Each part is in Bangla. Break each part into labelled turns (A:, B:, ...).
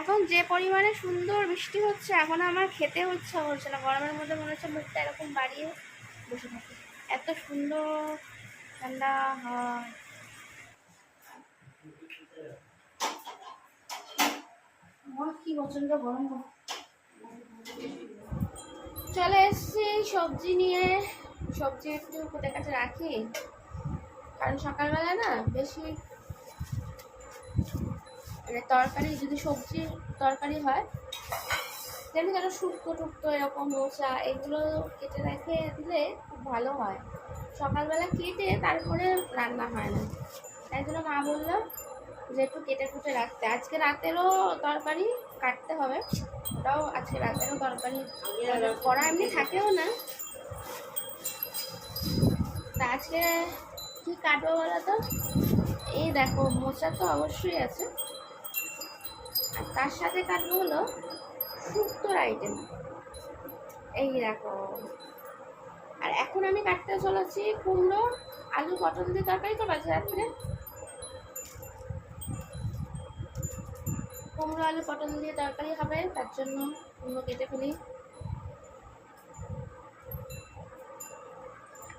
A: এখন যে পরিমাণে সুন্দর বৃষ্টি হচ্ছে, এখন আমার খেতে ইচ্ছা করছে না। গরমের মধ্যে মনে হচ্ছে মুখটা এরকম বাড়িয়ে বসে থাকি। এত সুন্দর ঠান্ডা হয় কি প্রচণ্ড গরম চলে এসছি সবজি নিয়ে। সবজি একটু কোথায় কাছে রাখি। কারণ সকালবেলা না বেশি মানে তরকারি যদি সবজি তরকারি হয় যেন যেন শুক্তো টুক্তো এরকম মোচা এগুলো কেটে রেখে দিলে খুব ভালো হয়। সকালবেলা কেটে তারপরে রান্না হয় না। তাই জন্য মা বলল যে একটু কেটে কুটে রাখতে। আজকে রাতেরও তরকারি কাটতে হবে, ওটাও আজকে রাতেরও তরকারি। করা এমনি থাকেও না। তা আজকে কি কাটবো বলো তো এই দেখো, মোচা তো অবশ্যই আছে। তার সাথে কাটবো হলো শুক্তোর আইটেম এই দেখো। আর এখন আমি কাটতে চলেছি কুমড়ো, আলু, পটল দিয়ে তরকারি। তো বাজে রাত্রে? কুমড়ো, আলু, পটল দিয়ে তরকারি হবে, তার জন্য কুমড়ো কেটে ফেলি।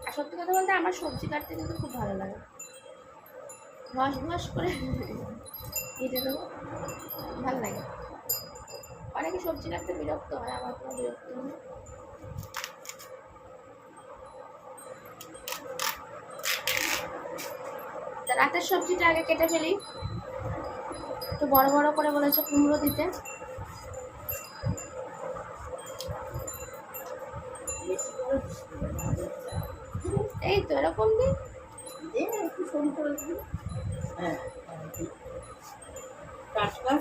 A: আর সত্যি কথা বলতে আমার সবজি কাটতে কিন্তু খুব ভালো লাগে। ঘষ ঘষ করে কেটে দেবো। ভালো লাগে। অনেকে সবজি কাটতে বিরক্ত হয় আমার কোনো বিরক্ত নেই। রাতের সবজিটা আগে কেটে ফেলি। একটু বড় বড় করে বলেছে কুমড়ো দিতে। এই তো এরকম দিন
B: একটু সরু করে হ্যাঁ।
A: এটা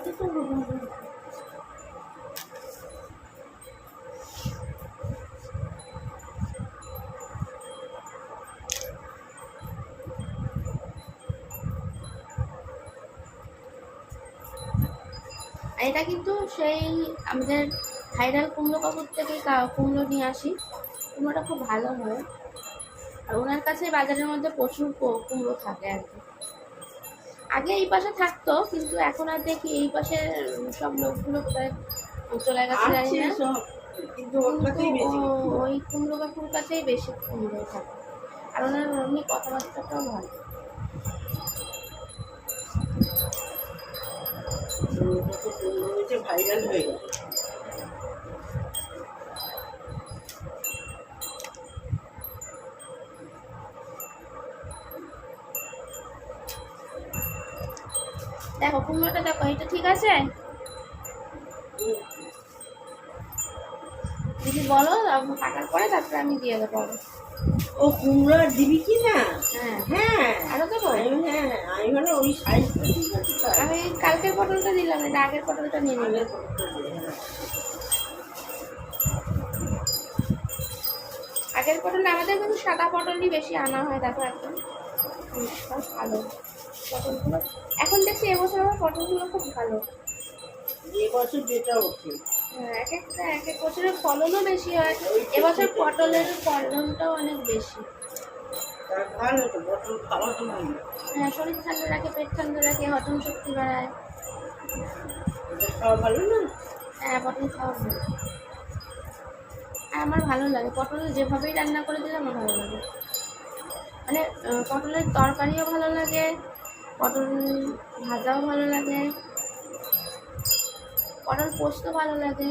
A: কিন্তু সেই আমাদের ভাইরাল কুমড়ো কাকুর থেকে কুমড়ো নিয়ে আসি। কুমড়োটা খুব ভালো হয়। আর ওনার কাছে বাজারের মধ্যে প্রচুর কুমড়ো থাকে আর কি। আগে এই পাশে থাকতো কিন্তু এখন আর দেখি এই পাশে সব লোকগুলো কোথায় চলে গেছে জানি না।
B: কিন্তু
A: ওই কুমড়ো কাকুর কাছেই বেশি কুমড়ো থাকে। আর ওনার এমনি কথাবার্তাটাও ভালো।
B: ভাইরাল হয়ে গেছে।
A: দেখো কুমড়োটা দেখো এটা ঠিক আছে? দিদি বলো কাটার পরে তারপরে আমি দিয়ে দেবো
B: ও কুমড়ো আর দিবি কি না?
A: হ্যাঁ।
B: হ্যাঁ।
A: আরও দেবো?
B: আমি হ্যাঁ আমি মানে ওই সাইজটা ঠিক আছে।
A: আমি কালকের পটলটা দিলাম এটা আগের পটলটা নিয়ে নিলাম
B: আগের পটলটা দে, হ্যাঁ।
A: পটল আমাদের কিন্তু সাদা পটলই বেশি আনা হয় দেখো সব ভালো। পটলগুলো এখন দেখছি এবছর আমার পটলগুলো খুব ভালো।
B: যে বছর যেটা ওঠে
A: হ্যাঁ, এক একটা এক এক বছরের ফলনও বেশি হয়। এবছর পটলের ফলনটাও অনেক বেশি।
B: ভালো তো পটল খাওয়া তো ভালো।
A: হ্যাঁ শরীর ঠান্ডা রাখে পেট ঠান্ডা রাখে হজম শক্তি বাড়ায়।
B: খাওয়া ভালো না?
A: হ্যাঁ পটল খাওয়া ভালো। আর আমার ভালো লাগে পটল যেভাবেই রান্না করে দিলে আমার ভালো লাগে। মানে পটলের তরকারিও ভালো লাগে পটল ভাজাও ভালো লাগে। পটল পোস্ত ভালো লাগে।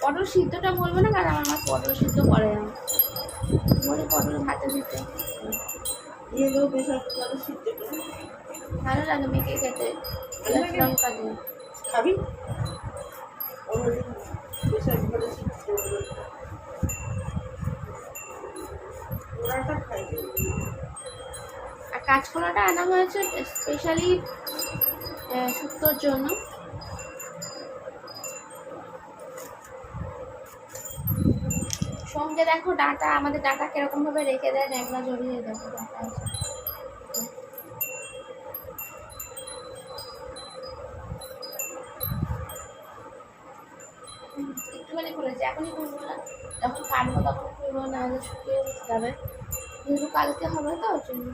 A: পটল সিদ্ধটা বলব না কারণ আমার পটল সিদ্ধ করে না। বলে পটল ভাতে দিতে। ভালো লাগে মেখে খেতে। লঙ্কা দিয়ে।
B: খাবি? খাই।
A: কাঁচকলাটা আনা হয়েছে স্পেশালি শুক্তোর জন্য। সঙ্গে দেখো ডাটা, আমাদের ডাটা কীরকম ভাবে রেখে দেয় ন্যাংলা জড়িয়ে দেখো ডাটা একটুখানি খুলেছে এখনই খুলবো না। যখন কাটবো তখন খুলবো না শুকিয়ে যাবে। যেহেতু কালকে হবে তো, ওই জন্য।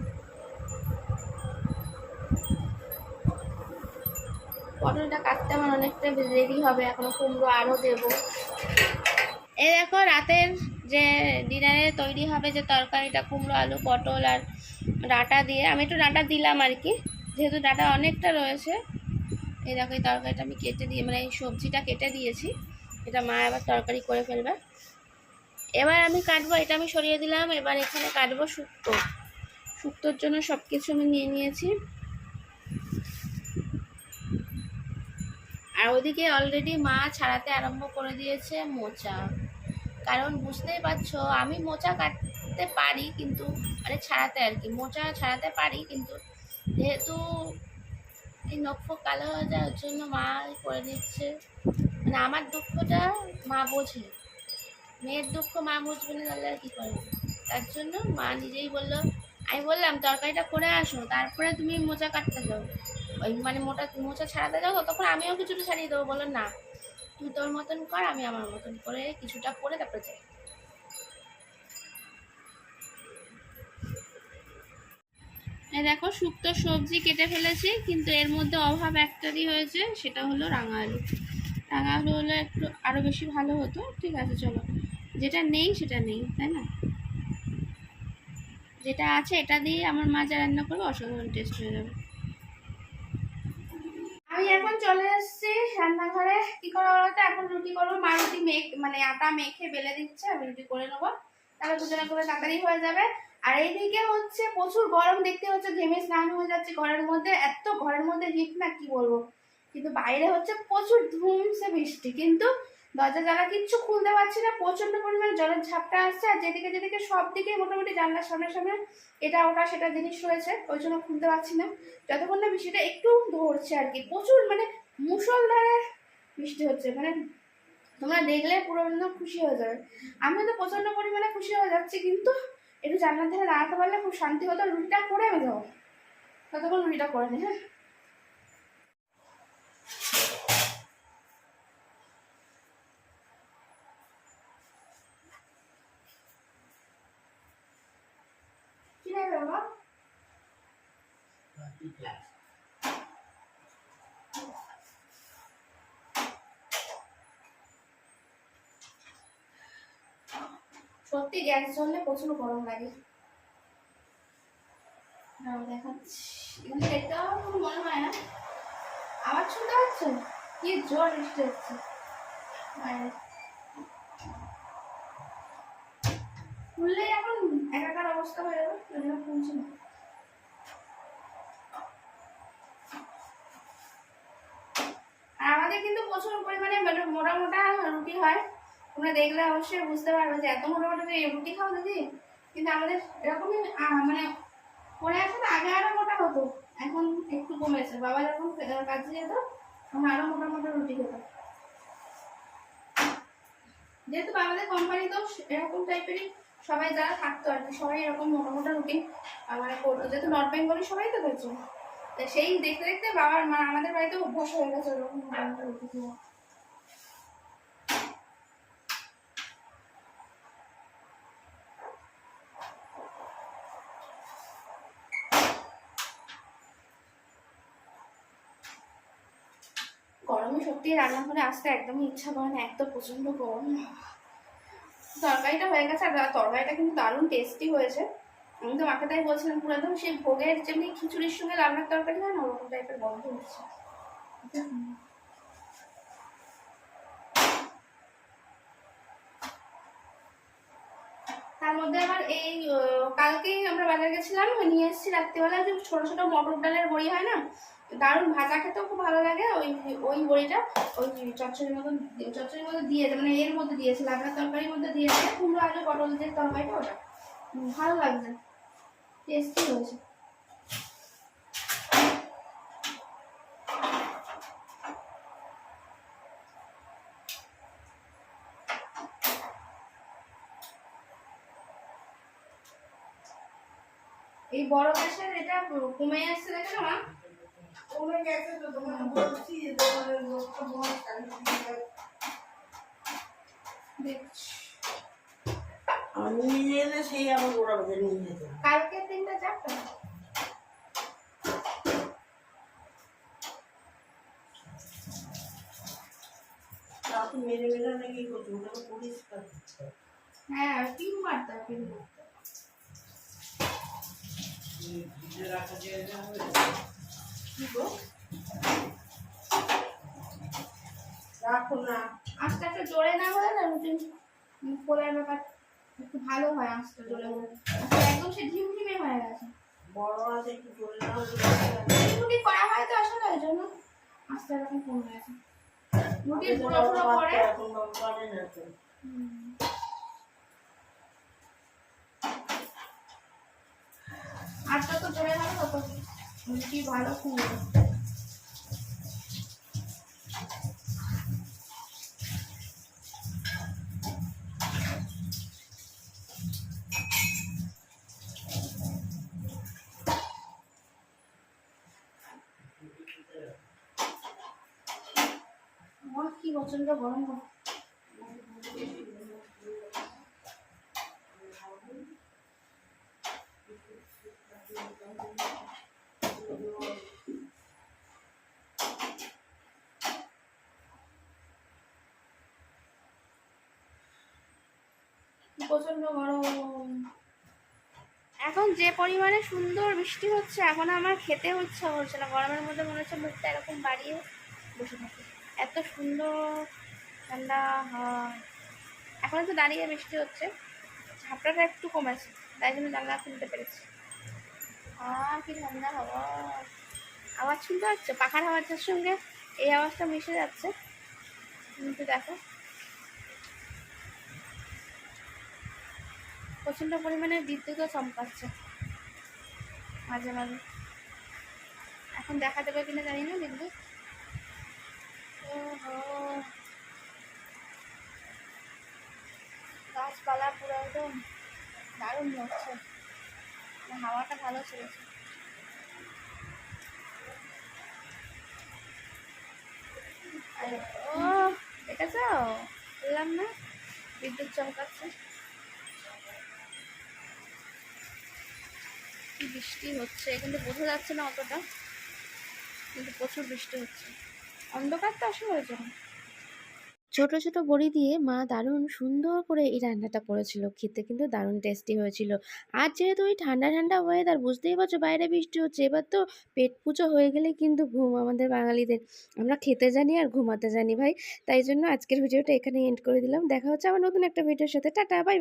A: পটলটা কাটতে আমার অনেকটা দেরি হবে, এখনও কুমড়ো আরও দেবো। এই দেখো রাতের যে ডিনারে তৈরি হবে যে তরকারিটা, কুমড়ো, আলু, পটল আর ডাঁটা দিয়ে। আমি একটু ডাঁটা দিলাম আর কি, যেহেতু ডাঁটা অনেকটা রয়েছে। এই দেখো, এই তরকারিটা আমি কেটে দিয়ে মানে এই সবজিটা কেটে দিয়েছি। এটা মা আবার তরকারি করে ফেলবে। এবার আমি কাটবো, এটা আমি সরিয়ে দিলাম। এবার এখানে কাটবো শুক্তো। শুক্তোর জন্য সব কিছু আমি নিয়ে নিয়েছি। আর ওদিকে অলরেডি মা ছাড়াতে আরম্ভ করে দিয়েছে মোচা। কারণ বুঝতেই পারছ, আমি মোচা কাটতে পারি কিন্তু মানে ছাড়াতে আর কি, মোচা ছাড়াতে পারি কিন্তু যেহেতু এই নক্ষ কালো হয়ে যায়, ওর জন্য মা করে দিচ্ছে। মানে আমার দুঃখটা মা বোঝে। মেয়ের দুঃখ মা বুঝবে না, তাহলে আর কী করবে তার জন্য মা নিজেই বলল, আমি বললাম, তরকারিটা করে আসো, তারপরে তুমি মোচা কাটতে যাও। মানে মোটা মোচা ছাড়াতে যাও ততক্ষণ আমিও কিছুটা ছাড়িয়ে দেবো। বলো না, তুই তোর মতন কর, আমি আমার মতন করে কিছুটা করে তারপরে যাই। দেখো, শুক্তো সবজি কেটে ফেলেছি, কিন্তু এর মধ্যে অভাব একটারই হয়েছে, সেটা হলো রাঙা আলু। রাঙা আলু হলে একটু আরও বেশি ভালো হতো, ঠিক আছে, চলো। যেটা নেই, সেটা নেই, তাই না? যেটা আছে, এটা দিয়ে আমার মা যা রান্না করবে, অসাধারণ টেস্ট হয়ে যাবে। আমি এখন চলে এসেছি রান্নাঘরে। কি করা বলতে? এখন রুটি করব। মা রুটি মেখ মানে আটা মেখে বেলে দিচ্ছে। আমি রুটি করে নেব। তাহলে দুজনে করে তাড়াতাড়ি হয়ে যাবে। আর এইদিকে হচ্ছে প্রচুর গরম। দেখতে হচ্ছে ঘেমে স্নান হয়ে যাচ্ছে ঘরের মধ্যে। এত ঘরের মধ্যে হিট না, কি বলব? কিন্তু বাইরে হচ্ছে প্রচুর ধুমছে বৃষ্টি। কিন্তু দরজা জানলা কিচ্ছু খুলতে পারছি না প্রচণ্ড পরিমাণে জলের ঝাপটা আসছে আর যেদিকে যেদিকে সব দিকে মোটামুটি জানলার সামনে সামনে এটা ওটা সেটা জিনিস রয়েছে, ওই জন্য খুলতে পারছি না। যতক্ষণ না বৃষ্টিটা একটু ধরছে আর কি, প্রচুর মানে মুসলধারে বৃষ্টি হচ্ছে মানে তোমরা দেখলে পুরো একদম খুশি হয়ে যাবে। আমিও তো প্রচণ্ড পরিমাণে খুশি হয়ে যাচ্ছি, কিন্তু একটু জানলার ধারে দাঁড়াতে পারলে খুব শান্তি হতো, রুটিটা করে আমি যাব ততক্ষণ রুটিটা করে নি হ্যাঁ কি নেবে বাবা সত্যি গ্যাস জ্বললে প্রচুর গরম লাগে। দেখাচ্ছি। কোনো মনে হয় না। আবার শুনতে পাচ্ছ? কি জোর বৃষ্টি হচ্ছে। এখন একাকার অবস্থা হয়ে যাবে খুলছি না। আর আমাদের কিন্তু প্রচুর পরিমাণে মানে মোটা মোটা রুটি হয়। তোমরা দেখলে অবশ্যই বুঝতে পারবে যে এত মোটা মোটা রুটি খাও দিদি। কিন্তু আমাদের এরকমই মানে পরে এখন আগে আরও মোটা হতো, এখন একটু কমেছে। বাবা যখন কাজে যেত, তখন আরও মোটা মোটা রুটি খেত। যেহেতু আমাদের কোম্পানি তো এরকম টাইপেরই সবাই যারা থাকতো আর কি, সবাই এরকম মোটা মোটা রুটি মানে করতো। যেহেতু নর্থ বেঙ্গলি সবাই তো করছে তা সেই দেখতে দেখতে বাবার মা, আমাদের বাড়িতে অভ্যাস হয়ে গেছে ওরকম গরমে সত্যি রান্নাঘরে আসতে একদমই ইচ্ছা করে না, এত প্রচণ্ড গরম। তরকারিটা হয়ে গেছে আর তরকারিটা কিন্তু দারুণ টেস্টি হয়েছে। তো মাকে তাই বলছিলাম পুরো একদম সেই ভোগের যেমনি খিচুড়ির সঙ্গে রান্নার তরকারি হয় না, ওরকম টাইপের গন্ধ হচ্ছে। তার মধ্যে আবার এই কালকেই আমরা বাজার গেছিলাম নিয়ে এসেছি রাত্রিবেলা যে ছোটো ছোটো মটর ডালের বড়ি হয় না, দারুণ ভাজা খেতেও খুব ভালো লাগে, ওই ওই বড়িটা, ওই চচ্চড়ির মতো চচ্চড়ির মধ্যে দিয়েছে মানে এর মধ্যে দিয়েছে লাবড়ার তরকারির মধ্যে দিয়েছে, কুমড়ো আলু পটল যে তরকারিটা ওটা। ভালো লাগছে। টেস্টি হয়েছে এই বড় গ্যাসের এটা কমে আসছে দেখো না
B: কমে গেছে তো তোমাকে বলছি যে তোমাদের লোকটা কালকে
A: দেখছি।
B: আমি নিয়ে এলে সেই আবার ওরা ওদের নিয়ে যেত।
A: কালকে তিনটা চারটা
B: তারপর মেরে মেরে নাকি করছ ওটাকে পরিষ্কার করতে হবে।
A: হ্যাঁ পিন মারতে হবে পিন মারতে হবে।
B: ভিজে রাখা জায়গা হবে
A: কি গো
B: রাখো না
A: আস্তে আস্তে জোরে না হলে না রুটি পোলার ব্যাপার একটু ভালো হয় আস্তে আজকে একদম সে ঝিমঝিমে হয়ে গেছে।
B: বড় আছে একটু
A: রুটি করা হয় তো আসলে ওই জন্য। আস্তে এরকম কমে গেছে পুরো পুরো করে।
B: তো
A: রুটি ভালো ফুলবে আমার কি প্রচণ্ড গরম এখন যে পরিমাণে সুন্দর বৃষ্টি হচ্ছে, এখন আমার খেতে হচ্ছে হচ্ছে না। গরমের মধ্যে মনে হচ্ছে মুখটা এরকম বাড়িয়ে বসে থাকি। এত সুন্দর ঠান্ডা, হাওয়া। এখন তো দাঁড়িয়ে বৃষ্টি হচ্ছে। ঝাপটাটা একটু কমেছে, তাই জন্য জানলা খুলতে পেরেছি। আর কি ঠান্ডা হাওয়া। আওয়াজ শুনতে পাচ্ছ? পাখার আওয়াজের সঙ্গে এই আওয়াজটা মিশে যাচ্ছে। কিন্তু দেখো। প্রচণ্ড পরিমাণে বিদ্যুৎও চমকাচ্ছে। মাঝে মাঝে। এখন দেখা দেবে কিনা জানি না বিদ্যুৎ। গাছপালা পুরো একদম দারুণ লাগছে হাওয়াটা ভালো চলেছে ও দেখেছ বললাম না, বিদ্যুৎ চমকাচ্ছে। বৃষ্টি হচ্ছে কিন্তু বোঝা যাচ্ছে না অতটা, কিন্তু প্রচুর বৃষ্টি হচ্ছে। অন্ধকার তো আসলে হয়েছে না
C: ছোট ছোট বড়ি দিয়ে মা দারুণ সুন্দর করে এই রান্নাটা করেছিল। খেতে কিন্তু দারুণ টেস্টি হয়েছিল। আর যেহেতু ওই ঠান্ডা ঠান্ডা ওয়েদার বুঝতেই পারছ বাইরে বৃষ্টি হচ্ছে, এবার তো পেট পুজো হয়ে গেলে কিন্তু ঘুম আমাদের বাঙালিদের। আমরা খেতে জানি আর ঘুমাতে জানি ভাই। তাই জন্য আজকের ভিডিওটা এখানে এন্ড করে দিলাম। দেখা হচ্ছে আবার নতুন একটা ভিডিওর সাথে। Tata bye